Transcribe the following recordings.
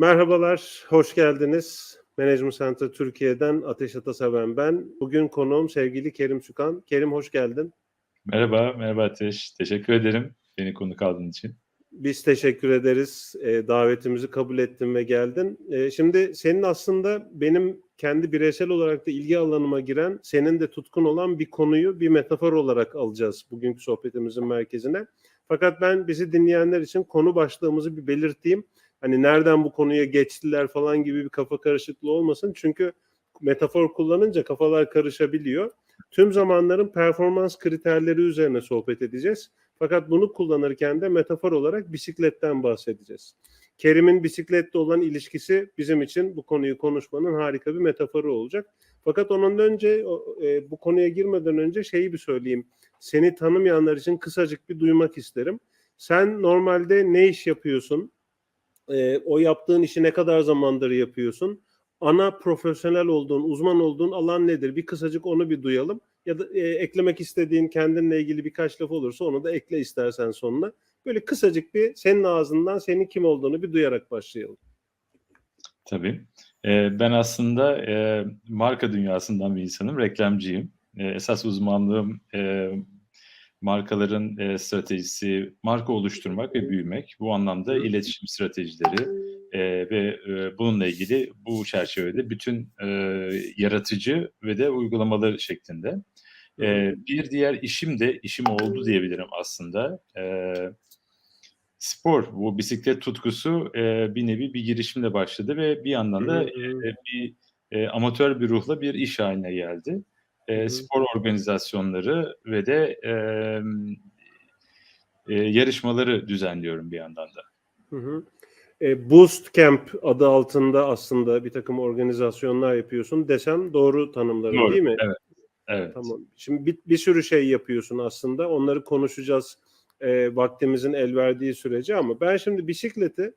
Merhabalar, hoş geldiniz. Management Center Türkiye'den Ateş Ataseven ben. Bugün konuğum sevgili Kerim Sükan. Kerim hoş geldin. Merhaba, merhaba Ateş. Teşekkür ederim beni konuk aldığın için. Biz teşekkür ederiz. E, davetimizi kabul ettin ve geldin. E, şimdi senin aslında benim kendi bireysel olarak da ilgi alanıma giren, senin de tutkun olan bir konuyu bir metafor olarak alacağız bugünkü sohbetimizin merkezine. Fakat ben bizi dinleyenler için konu başlığımızı bir belirteyim. Hani nereden bu konuya geçtiler falan gibi bir kafa karışıklığı olmasın. Çünkü metafor kullanınca kafalar karışabiliyor. Tüm zamanların performans kriterleri üzerine sohbet edeceğiz. Fakat bunu kullanırken de metafor olarak bisikletten bahsedeceğiz. Kerim'in bisikletle olan ilişkisi bizim için bu konuyu konuşmanın harika bir metaforu olacak. Fakat onun önce e, bu konuya girmeden önce şeyi bir söyleyeyim. Seni tanımayanlar için kısacık bir duymak isterim. Sen normalde ne iş yapıyorsun? E, o yaptığın işi ne kadar zamandır yapıyorsun? Ana profesyonel olduğun, uzman olduğun alan nedir? Bir kısacık onu bir duyalım. Ya da e, eklemek istediğin kendinle ilgili birkaç laf olursa onu da ekle istersen sonuna. Böyle kısacık bir senin ağzından senin kim olduğunu bir duyarak başlayalım. Tabii. Ee, ben aslında e, marka dünyasından bir insanım. Reklamcıyım. E, esas uzmanlığım e, markaların e, stratejisi, marka oluşturmak ve büyümek. Bu anlamda iletişim stratejileri e, ve e, bununla ilgili bu çerçevede bütün e, yaratıcı ve de uygulamaları şeklinde. E, bir diğer işim de işim oldu diyebilirim aslında. E, spor, bu bisiklet tutkusu e, bir nevi bir girişimle başladı ve bir yandan da e, bir e, amatör bir ruhla bir iş haline geldi e, spor organizasyonları ve de e, e, yarışmaları düzenliyorum bir yandan da. Hı hı. E, Boost Camp adı altında aslında bir takım organizasyonlar yapıyorsun desem doğru tanımlarım doğru, değil mi? Evet. Evet. Tamam. Şimdi bir, bir sürü şey yapıyorsun aslında. Onları konuşacağız e, vaktimizin el verdiği sürece ama ben şimdi bisikleti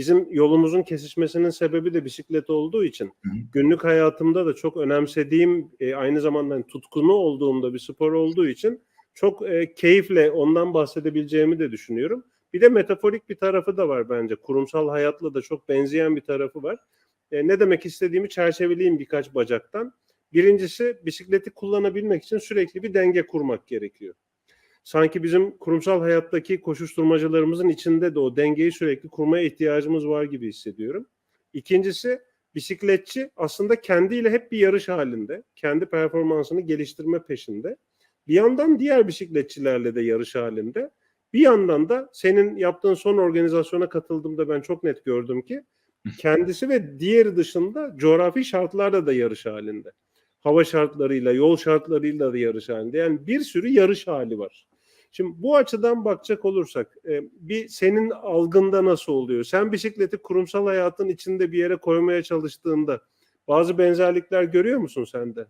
bizim yolumuzun kesişmesinin sebebi de bisiklet olduğu için hı günlük hayatımda da çok önemsediğim e, aynı zamanda hani tutkunu olduğumda bir spor olduğu için çok e, keyifle ondan bahsedebileceğimi de düşünüyorum. Bir de metaforik bir tarafı da var bence. Kurumsal hayatla da çok benzeyen bir tarafı var. E, ne demek istediğimi çerçeveleyeyim birkaç bacaktan. Birincisi bisikleti kullanabilmek için sürekli bir denge kurmak gerekiyor sanki bizim kurumsal hayattaki koşuşturmacılarımızın içinde de o dengeyi sürekli kurmaya ihtiyacımız var gibi hissediyorum. İkincisi bisikletçi aslında kendiyle hep bir yarış halinde, kendi performansını geliştirme peşinde. Bir yandan diğer bisikletçilerle de yarış halinde. Bir yandan da senin yaptığın son organizasyona katıldığımda ben çok net gördüm ki kendisi ve diğeri dışında coğrafi şartlarda da yarış halinde. Hava şartlarıyla, yol şartlarıyla da yarış halinde. Yani bir sürü yarış hali var. Şimdi bu açıdan bakacak olursak e, bir senin algında nasıl oluyor? Sen bisikleti kurumsal hayatın içinde bir yere koymaya çalıştığında bazı benzerlikler görüyor musun sende?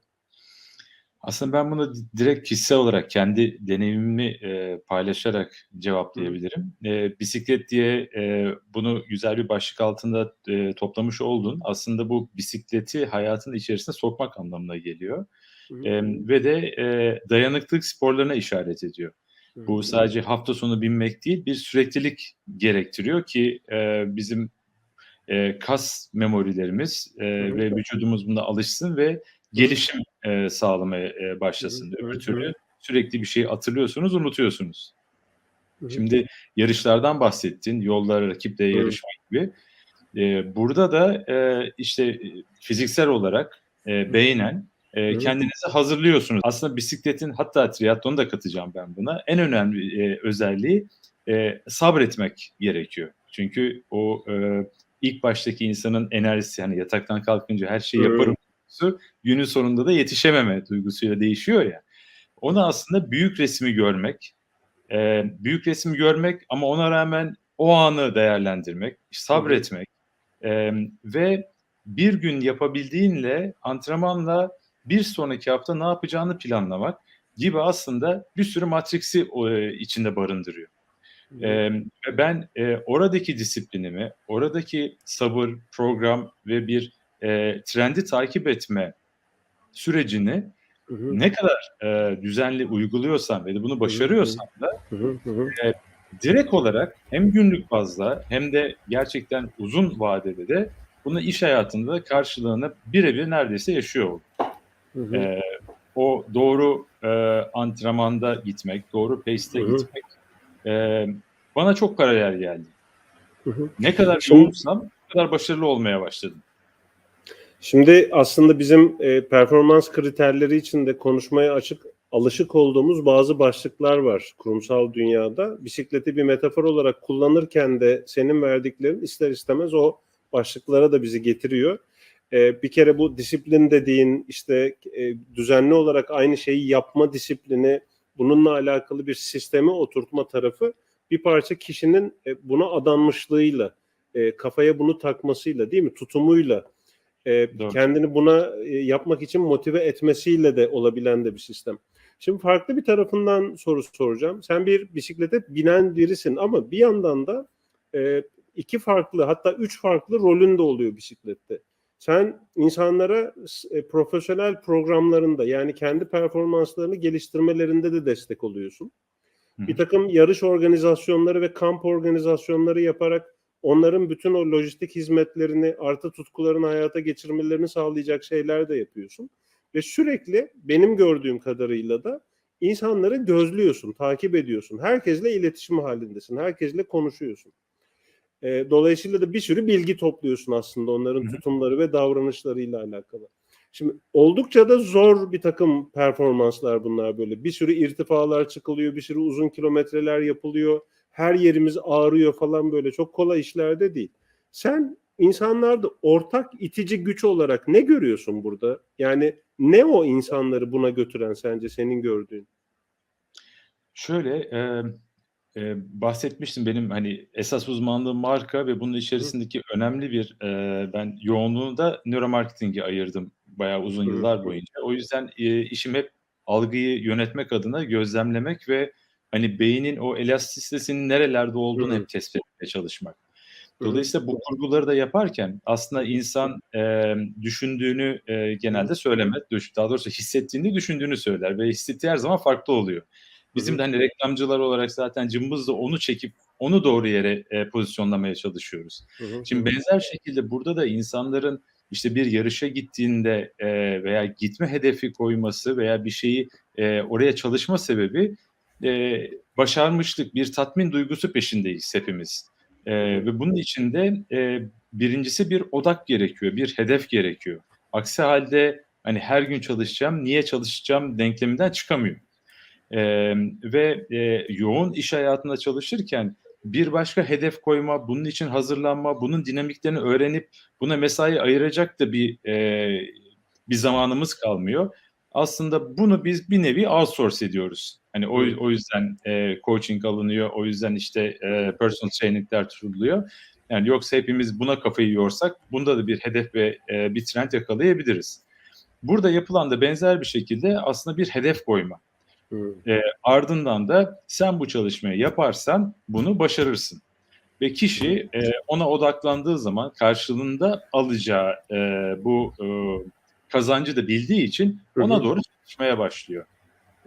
Aslında ben bunu direkt kişisel olarak kendi deneyimimi e, paylaşarak cevaplayabilirim. E, bisiklet diye e, bunu güzel bir başlık altında e, toplamış oldun. Aslında bu bisikleti hayatın içerisine sokmak anlamına geliyor. E, ve de e, dayanıklılık sporlarına işaret ediyor. Bu sadece hafta sonu binmek değil, bir süreklilik gerektiriyor ki e, bizim e, kas memorilerimiz e, ve vücudumuz buna alışsın ve gelişim e, sağlamaya e, başlasın. Öbür türlü sürekli bir şeyi hatırlıyorsunuz, unutuyorsunuz. Şimdi yarışlardan bahsettin, yollar rakiple yarışmak gibi. E, burada da e, işte fiziksel olarak e, beynen e, kendinizi hazırlıyorsunuz. Aslında bisikletin hatta triatlonu da katacağım ben buna. En önemli e, özelliği e, sabretmek gerekiyor. Çünkü o e, ilk baştaki insanın enerjisi yani yataktan kalkınca her şeyi yaparım duygusu günün sonunda da yetişememe duygusuyla değişiyor ya. Onu aslında büyük resmi görmek, e, büyük resmi görmek ama ona rağmen o anı değerlendirmek, sabretmek e, ve bir gün yapabildiğinle antrenmanla bir sonraki hafta ne yapacağını planlamak gibi aslında bir sürü matriksi e, içinde barındırıyor. E, ben e, oradaki disiplinimi, oradaki sabır, program ve bir e, trendi takip etme sürecini hı hı. ne kadar e, düzenli uyguluyorsam ve de bunu başarıyorsam da e, direkt olarak hem günlük bazda hem de gerçekten uzun vadede de bunu iş hayatında da karşılığını birebir neredeyse yaşıyor oldum. Hı hı. Ee, o doğru e, antrenmanda gitmek, doğru pace'te gitmek e, bana çok paralel geldi. Hı hı. Ne kadar Şimdi- yoğunsam o kadar başarılı olmaya başladım. Şimdi aslında bizim e, performans kriterleri içinde konuşmaya açık alışık olduğumuz bazı başlıklar var kurumsal dünyada. Bisikleti bir metafor olarak kullanırken de senin verdiklerin ister istemez o başlıklara da bizi getiriyor. E, bir kere bu disiplin dediğin işte e, düzenli olarak aynı şeyi yapma disiplini, bununla alakalı bir sisteme oturtma tarafı bir parça kişinin e, buna adanmışlığıyla, e, kafaya bunu takmasıyla değil mi, tutumuyla e, Doğru. kendini buna e, yapmak için motive etmesiyle de olabilen de bir sistem. Şimdi farklı bir tarafından soru soracağım. Sen bir bisiklete binen birisin ama bir yandan da e, iki farklı hatta üç farklı rolün de oluyor bisiklette. Sen insanlara e, profesyonel programlarında yani kendi performanslarını geliştirmelerinde de destek oluyorsun. Hı hı. Bir takım yarış organizasyonları ve kamp organizasyonları yaparak onların bütün o lojistik hizmetlerini artı tutkularını hayata geçirmelerini sağlayacak şeyler de yapıyorsun. Ve sürekli benim gördüğüm kadarıyla da insanları gözlüyorsun, takip ediyorsun. Herkesle iletişim halindesin, herkesle konuşuyorsun. E, dolayısıyla da bir sürü bilgi topluyorsun aslında onların tutumları ve davranışlarıyla alakalı. Şimdi oldukça da zor bir takım performanslar bunlar böyle. Bir sürü irtifalar çıkılıyor, bir sürü uzun kilometreler yapılıyor. Her yerimiz ağrıyor falan böyle çok kolay işlerde değil. Sen insanlarda ortak itici güç olarak ne görüyorsun burada? Yani ne o insanları buna götüren sence senin gördüğün? Şöyle e, e, bahsetmiştim benim hani esas uzmanlığım marka ve bunun içerisindeki önemli bir e, ben yoğunluğunu da nöromarketinge ayırdım bayağı uzun Hı hı. yıllar boyunca. O yüzden e, işim hep algıyı yönetmek adına gözlemlemek ve hani beynin o elastisitesinin nerelerde olduğunu Hı hı. hep tespit etmeye çalışmak. Hı hı. Dolayısıyla bu kurguları da yaparken aslında insan e, düşündüğünü e, genelde söylemez. Düş- Daha doğrusu hissettiğini düşündüğünü söyler ve hissettiği her zaman farklı oluyor. Bizim de hani reklamcılar olarak zaten cımbızla onu çekip onu doğru yere e, pozisyonlamaya çalışıyoruz. Hı hı. Şimdi benzer şekilde burada da insanların işte bir yarışa gittiğinde e, veya gitme hedefi koyması veya bir şeyi e, oraya çalışma sebebi e, başarmışlık, bir tatmin duygusu peşindeyiz hepimiz. E, ve bunun için de e, birincisi bir odak gerekiyor, bir hedef gerekiyor. Aksi halde hani her gün çalışacağım, niye çalışacağım denkleminden çıkamıyor. E, ve e, yoğun iş hayatında çalışırken bir başka hedef koyma, bunun için hazırlanma, bunun dinamiklerini öğrenip buna mesai ayıracak da bir e, bir zamanımız kalmıyor. Aslında bunu biz bir nevi outsource ediyoruz. Hani o, o yüzden e, coaching alınıyor, o yüzden işte e, personal trainingler tutuluyor. Yani yoksa hepimiz buna kafayı yorsak bunda da bir hedef ve e, bir trend yakalayabiliriz. Burada yapılan da benzer bir şekilde aslında bir hedef koyma. E, ardından da sen bu çalışmayı yaparsan bunu başarırsın. Ve kişi e, ona odaklandığı zaman karşılığında alacağı e, bu e, kazancı da bildiği için ona doğru çalışmaya başlıyor.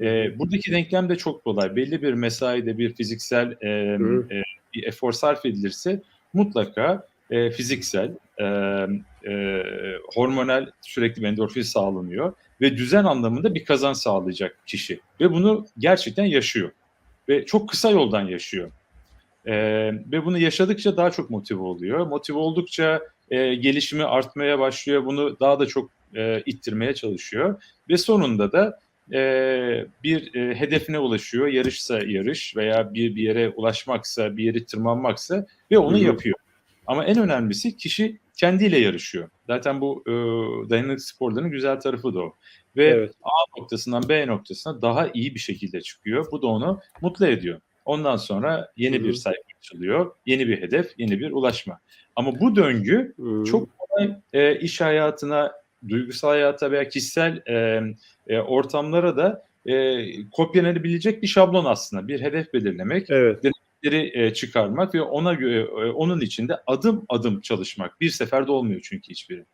E, buradaki denklem de çok kolay. Belli bir mesaide bir fiziksel e, e, bir efor sarf edilirse mutlaka e, fiziksel, e, e, hormonal sürekli endorfin sağlanıyor ve düzen anlamında bir kazanç sağlayacak kişi. Ve bunu gerçekten yaşıyor. Ve çok kısa yoldan yaşıyor. E, ve bunu yaşadıkça daha çok motive oluyor. Motive oldukça e, gelişimi artmaya başlıyor. Bunu daha da çok e, ittirmeye çalışıyor. Ve sonunda da e, bir e, hedefine ulaşıyor. Yarışsa yarış veya bir, bir yere ulaşmaksa, bir yere tırmanmaksa ve onu yapıyor. Ama en önemlisi kişi kendiyle yarışıyor. Zaten bu e, dayanıklı sporların güzel tarafı da o. Ve Evet. A noktasından B noktasına daha iyi bir şekilde çıkıyor. Bu da onu mutlu ediyor. Ondan sonra yeni Hı bir sayfa açılıyor. Yeni bir hedef, yeni bir ulaşma. Ama bu döngü Hı. çok kolay e, iş hayatına, duygusal hayata veya kişisel e, e, ortamlara da e, kopyalanabilecek bir şablon aslında. Bir hedef belirlemek, Evet. Dinamikleri e, çıkarmak ve ona göre onun içinde adım adım çalışmak. Bir seferde olmuyor çünkü hiçbiri.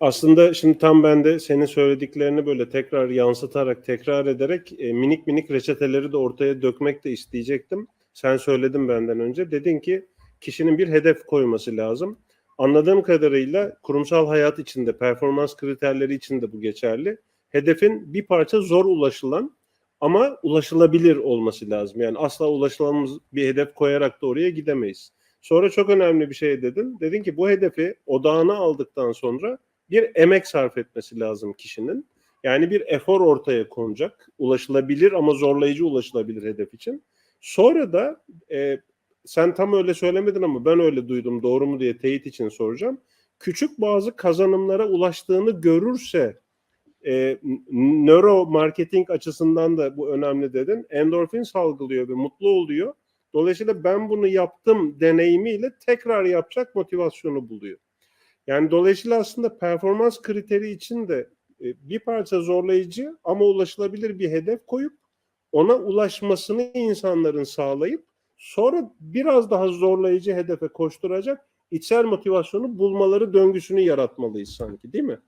Aslında şimdi tam ben de senin söylediklerini böyle tekrar yansıtarak, tekrar ederek e, minik minik reçeteleri de ortaya dökmek de isteyecektim. Sen söyledin benden önce. Dedin ki kişinin bir hedef koyması lazım. Anladığım kadarıyla kurumsal hayat içinde, performans kriterleri içinde bu geçerli. Hedefin bir parça zor ulaşılan ama ulaşılabilir olması lazım. Yani asla ulaşılamaz bir hedef koyarak da oraya gidemeyiz. Sonra çok önemli bir şey dedin. Dedin ki bu hedefi odağına aldıktan sonra bir emek sarf etmesi lazım kişinin. Yani bir efor ortaya konacak. Ulaşılabilir ama zorlayıcı ulaşılabilir hedef için. Sonra da e, sen tam öyle söylemedin ama ben öyle duydum. Doğru mu diye teyit için soracağım. Küçük bazı kazanımlara ulaştığını görürse e, nöro marketing açısından da bu önemli dedin. Endorfin salgılıyor ve mutlu oluyor. Dolayısıyla ben bunu yaptım deneyimiyle tekrar yapacak motivasyonu buluyor. Yani dolayısıyla aslında performans kriteri için de e, bir parça zorlayıcı ama ulaşılabilir bir hedef koyup ona ulaşmasını insanların sağlayıp sonra biraz daha zorlayıcı hedefe koşturacak içsel motivasyonu bulmaları döngüsünü yaratmalıyız sanki değil mi?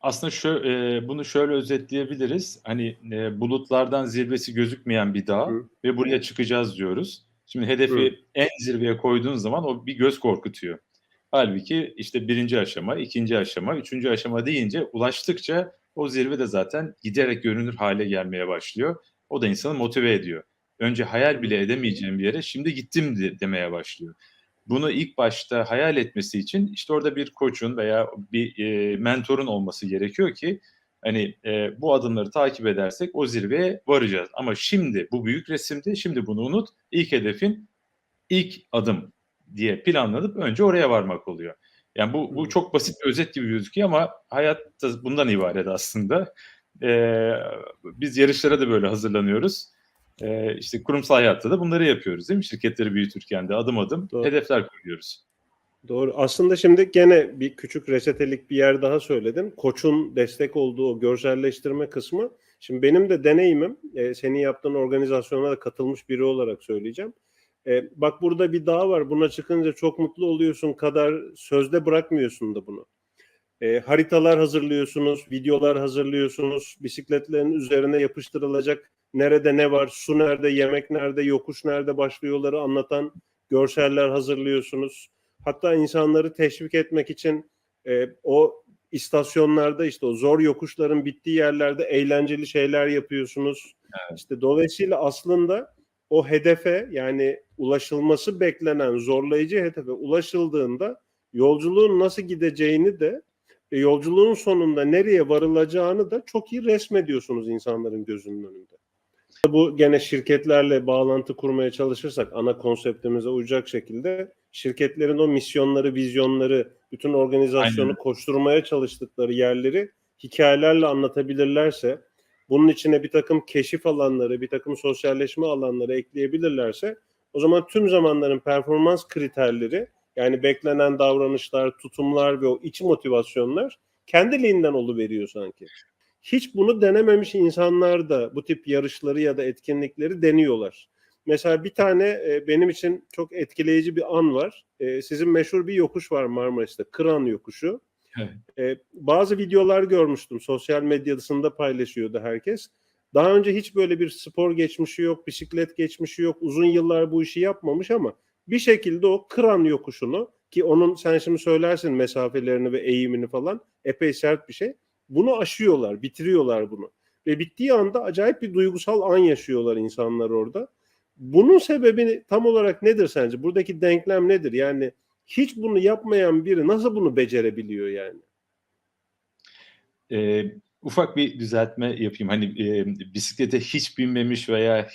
Aslında şu, e, bunu şöyle özetleyebiliriz. Hani e, bulutlardan zirvesi gözükmeyen bir dağ Hı. ve buraya çıkacağız diyoruz. Şimdi hedefi Hı. en zirveye koyduğun zaman o bir göz korkutuyor. Halbuki işte birinci aşama, ikinci aşama, üçüncü aşama deyince ulaştıkça o zirve de zaten giderek görünür hale gelmeye başlıyor. O da insanı motive ediyor. Önce hayal bile edemeyeceğim bir yere şimdi gittim de- demeye başlıyor. Bunu ilk başta hayal etmesi için işte orada bir koçun veya bir e, mentorun olması gerekiyor ki hani e, bu adımları takip edersek o zirveye varacağız. Ama şimdi bu büyük resimde şimdi bunu unut. İlk hedefin ilk adım diye planlanıp önce oraya varmak oluyor. Yani bu, bu Hı. çok basit bir özet gibi gözüküyor ama hayat da bundan ibaret aslında. Ee, biz yarışlara da böyle hazırlanıyoruz. Ee, işte kurumsal hayatta da bunları yapıyoruz değil mi? Şirketleri büyütürken de adım adım Doğru. hedefler koyuyoruz. Doğru. Aslında şimdi gene bir küçük reçetelik bir yer daha söyledin. Koç'un destek olduğu o görselleştirme kısmı. Şimdi benim de deneyimim, e, senin yaptığın organizasyona da katılmış biri olarak söyleyeceğim. E, bak burada bir dağ var, buna çıkınca çok mutlu oluyorsun kadar sözde bırakmıyorsun da bunu. E, haritalar hazırlıyorsunuz, videolar hazırlıyorsunuz, bisikletlerin üzerine yapıştırılacak nerede ne var, su nerede, yemek nerede, yokuş nerede başlıyorları anlatan görseller hazırlıyorsunuz. Hatta insanları teşvik etmek için e, o istasyonlarda işte o zor yokuşların bittiği yerlerde eğlenceli şeyler yapıyorsunuz. İşte dolayısıyla aslında o hedefe yani ulaşılması beklenen zorlayıcı hedefe ulaşıldığında yolculuğun nasıl gideceğini de ve yolculuğun sonunda nereye varılacağını da çok iyi resmediyorsunuz insanların gözünün önünde. Bu gene şirketlerle bağlantı kurmaya çalışırsak ana konseptimize uyacak şekilde şirketlerin o misyonları, vizyonları, bütün organizasyonu Aynen. koşturmaya çalıştıkları yerleri hikayelerle anlatabilirlerse, bunun içine bir takım keşif alanları, bir takım sosyalleşme alanları ekleyebilirlerse o zaman tüm zamanların performans kriterleri yani beklenen davranışlar, tutumlar ve o iç motivasyonlar kendiliğinden oluveriyor sanki. Hiç bunu denememiş insanlar da bu tip yarışları ya da etkinlikleri deniyorlar. Mesela bir tane e, benim için çok etkileyici bir an var. E, sizin meşhur bir yokuş var Marmaris'te, Kıran yokuşu. Evet. E, bazı videolar görmüştüm. Sosyal medyasında paylaşıyordu herkes. Daha önce hiç böyle bir spor geçmişi yok, bisiklet geçmişi yok. Uzun yıllar bu işi yapmamış ama bir şekilde o Kıran yokuşunu ki onun sen şimdi söylersin mesafelerini ve eğimini falan epey sert bir şey. Bunu aşıyorlar, bitiriyorlar bunu. Ve bittiği anda acayip bir duygusal an yaşıyorlar insanlar orada. Bunun sebebi tam olarak nedir sence? Buradaki denklem nedir? Yani hiç bunu yapmayan biri nasıl bunu becerebiliyor yani? Ee, ufak bir düzeltme yapayım. Hani e, bisiklete hiç binmemiş veya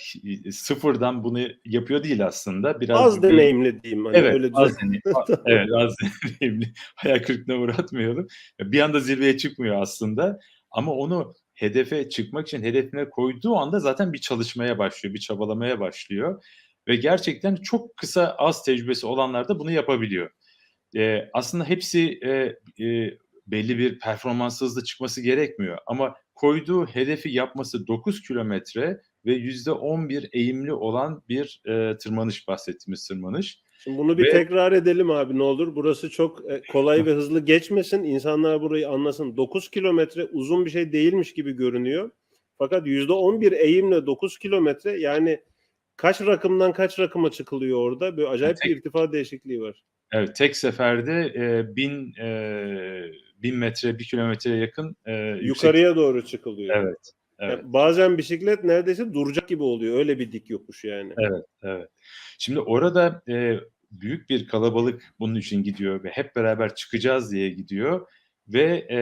sıfırdan bunu yapıyor değil aslında. Biraz Az bir- deneyimli diyeyim. Hani Evet, öyle az evet, az deneyimli. Hayal kırıklığına uğratmayalım. Bir anda zirveye çıkmıyor aslında. Ama onu hedefe çıkmak için hedefine koyduğu anda zaten bir çalışmaya başlıyor, bir çabalamaya başlıyor. Ve gerçekten çok kısa az tecrübesi olanlar da bunu yapabiliyor. Ee, aslında hepsi e, e, belli bir performans hızla çıkması gerekmiyor. Ama koyduğu hedefi yapması 9 kilometre ve %11 eğimli olan bir e, tırmanış bahsettiğimiz tırmanış. Şimdi bunu bir Ve- tekrar edelim abi ne olur. Burası çok e, kolay ve hızlı geçmesin. İnsanlar burayı anlasın. 9 kilometre uzun bir şey değilmiş gibi görünüyor. Fakat %11 eğimle 9 kilometre yani Kaç rakımdan kaç rakıma çıkılıyor orada? Böyle acayip Tek- bir irtifa değişikliği var. Evet, tek seferde e, bin, e, bin metre, bir kilometreye yakın e, yüksek. Yukarıya doğru çıkılıyor. Evet, evet. Yani bazen bisiklet neredeyse duracak gibi oluyor. Öyle bir dik yokuş yani. Evet, evet. Şimdi orada e, büyük bir kalabalık bunun için gidiyor ve hep beraber çıkacağız diye gidiyor ve e,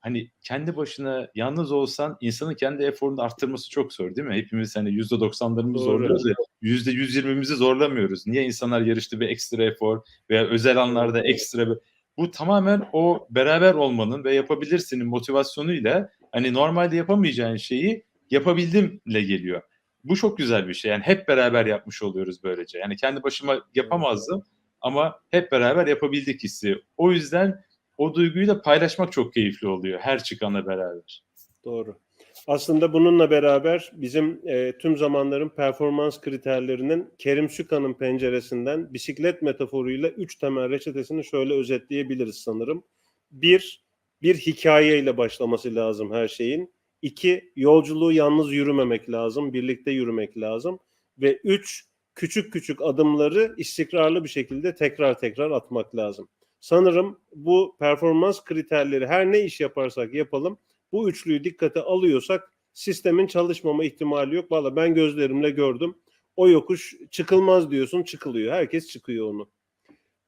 hani kendi başına yalnız olsan insanın kendi eforunu arttırması çok zor değil mi? Hepimiz hani yüzde doksanlarımızı zorluyoruz ya yüzde yüz yirmimizi zorlamıyoruz. Niye insanlar yarışta bir ekstra efor veya özel anlarda ekstra bir... Bu tamamen o beraber olmanın ve yapabilirsinin motivasyonuyla hani normalde yapamayacağın şeyi yapabildimle geliyor. Bu çok güzel bir şey. Yani hep beraber yapmış oluyoruz böylece. Yani kendi başıma yapamazdım ama hep beraber yapabildik hissi. O yüzden o duyguyu da paylaşmak çok keyifli oluyor her çıkanla beraber. Doğru. Aslında bununla beraber bizim e, tüm zamanların performans kriterlerinin Kerim Süka'nın penceresinden bisiklet metaforuyla üç temel reçetesini şöyle özetleyebiliriz sanırım. Bir, bir hikayeyle başlaması lazım her şeyin. İki, yolculuğu yalnız yürümemek lazım, birlikte yürümek lazım. Ve üç, küçük küçük adımları istikrarlı bir şekilde tekrar tekrar atmak lazım. Sanırım bu performans kriterleri her ne iş yaparsak yapalım bu üçlüyü dikkate alıyorsak sistemin çalışmama ihtimali yok. Valla ben gözlerimle gördüm. O yokuş çıkılmaz diyorsun çıkılıyor. Herkes çıkıyor onu.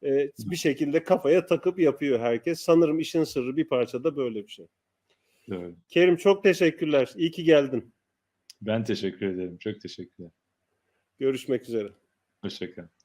Ee, bir şekilde kafaya takıp yapıyor herkes. Sanırım işin sırrı bir parça da böyle bir şey. Evet. Kerim çok teşekkürler. İyi ki geldin. Ben teşekkür ederim. Çok teşekkürler. Görüşmek üzere. Hoşçakalın.